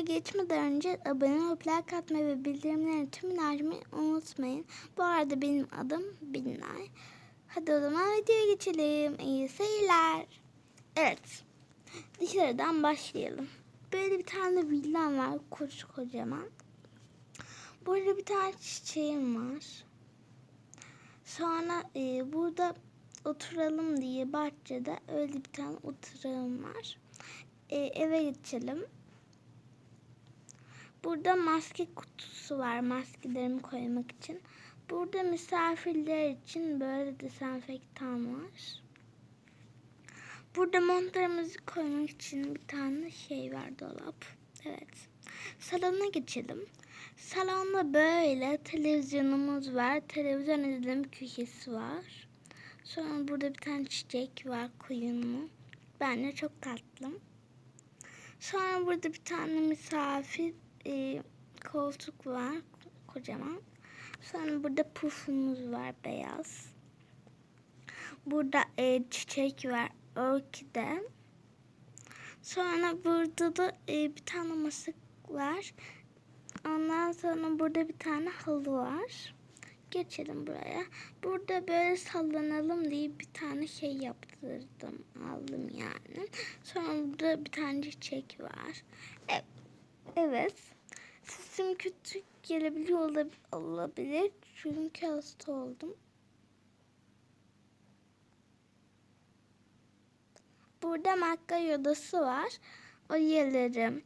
videoya geçmeden önce abone olup like atmayı ve bildirimleri tüm açmayı unutmayın. Bu arada benim adım Binnay. Hadi o zaman videoya geçelim. İyi seyirler. Evet. Dışarıdan başlayalım. Böyle bir tane villam var. Koç kocaman. Burada bir tane çiçeğim var. Sonra e, burada oturalım diye bahçede öyle bir tane oturağım var. E, eve geçelim. Burada maske kutusu var maskelerimi koymak için. Burada misafirler için böyle dezenfektan var. Burada montlarımızı koymak için bir tane şey var dolap. Evet. Salona geçelim. Salonda böyle televizyonumuz var. Televizyon izleme köşesi var. Sonra burada bir tane çiçek var koyunlu. Bence çok tatlı. Sonra burada bir tane misafir e, koltuk var kocaman. Sonra burada pufumuz var beyaz. Burada e, çiçek var orkide. Sonra burada da e, bir tane masa var. Ondan sonra burada bir tane halı var. Geçelim buraya. Burada böyle sallanalım diye bir tane şey yaptırdım. Aldım yani. Sonra burada bir tane çiçek var. E- Evet. Sesim kötü gelebiliyor olab- olabilir. Çünkü hasta oldum. Burada makyaj odası var. O yerlerim.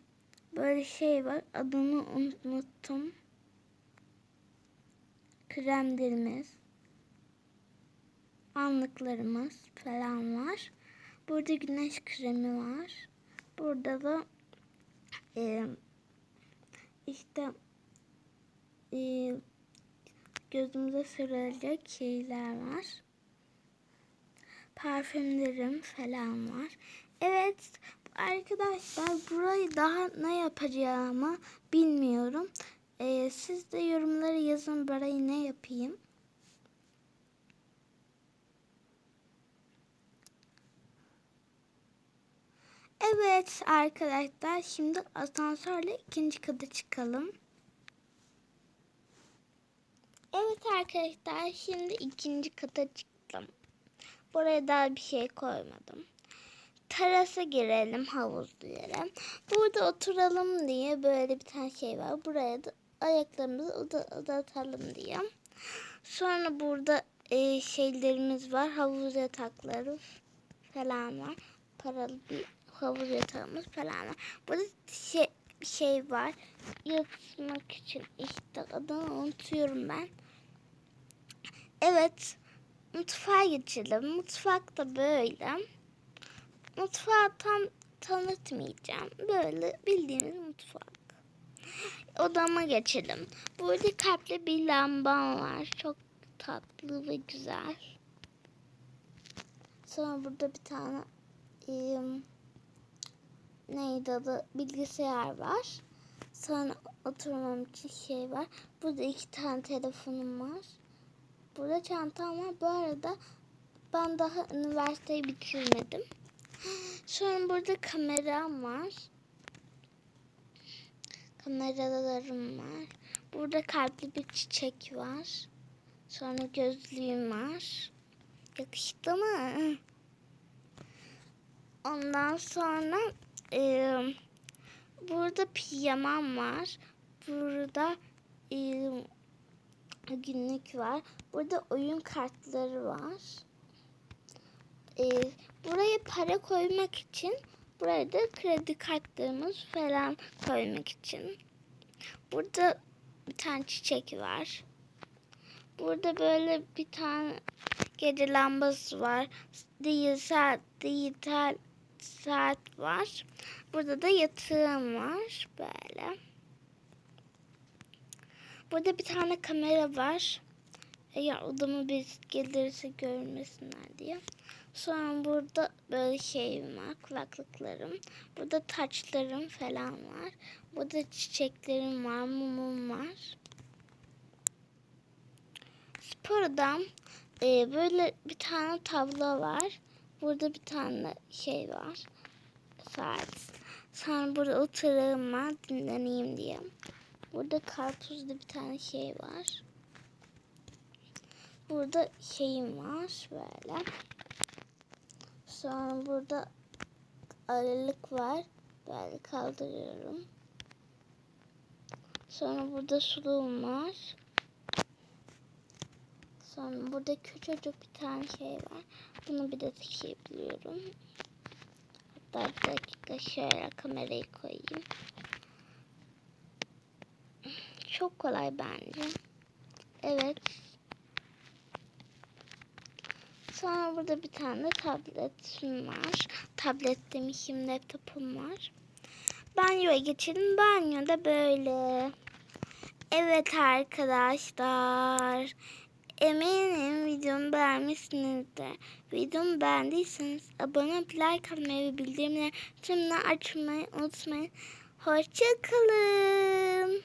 Böyle şey var. Adını unuttum. Kremlerimiz. Anlıklarımız falan var. Burada güneş kremi var. Burada da e, işte e, gözümüze sürülecek şeyler var. Parfümlerim falan var. Evet arkadaşlar burayı daha ne yapacağımı bilmiyorum. Evet arkadaşlar şimdi asansörle ikinci kata çıkalım. Evet arkadaşlar şimdi ikinci kata çıktım. Buraya daha bir şey koymadım. Terasa girelim havuzlu yere. Burada oturalım diye böyle bir tane şey var. Buraya da ayaklarımızı uzatalım diye. Sonra burada e, şeylerimiz var. Havuz yatakları falan var. Paralı bir havuz yatağımız falan var. Burada şey, şey var. Yatmak için işte adını unutuyorum ben. Evet. Mutfağa geçelim. Mutfak da böyle. Mutfağı tam tanıtmayacağım. Böyle bildiğiniz mutfak. Odama geçelim. Burada kalpli bir lambam var. Çok tatlı ve güzel. Sonra burada bir tane e, neydi adı bilgisayar var. Sonra oturmam için şey var. Burada iki tane telefonum var. Burada çantam var. Bu arada ben daha üniversiteyi bitirmedim. Sonra burada kameram var. Kameralarım var. Burada kalpli bir çiçek var. Sonra gözlüğüm var. Yakıştı mı? Ondan sonra e, burada pijamam var. Burada e, günlük var. Burada oyun kartları var. E, buraya para koymak için buraya da kredi kartlarımız falan koymak için. Burada bir tane çiçek var. Burada böyle bir tane gece lambası var. Dijital, dijital saat var. Burada da yatağım var. Böyle. Burada bir tane kamera var. Eğer odama bir gelirse görmesinler diye. Sonra burada böyle şeyim var. Kulaklıklarım. Burada taçlarım falan var. Burada çiçeklerim var. Mumum var. Spor odam. Ee, böyle bir tane tablo var. Burada bir tane şey var. Saat. Sonra burada oturayım ben dinleneyim diye. Burada karpuzda bir tane şey var. Burada şeyim var böyle. Sonra burada aralık var. Böyle kaldırıyorum. Sonra burada suluğum var. Sonra burada küçücük bir tane şey var. Bunu bir de taşıyabiliyorum. Hatta bir dakika şöyle kamerayı koyayım. Çok kolay bence. Evet. Sonra burada bir tane tabletim var. Tablet demişim laptopum var. Banyoya geçelim. Banyoda böyle. Evet arkadaşlar. Eminim videomu beğenmişsinizdir. Videomu beğendiyseniz abone olup like atmayı ve bildirimleri tümünü açmayı unutmayın. Hoşçakalın.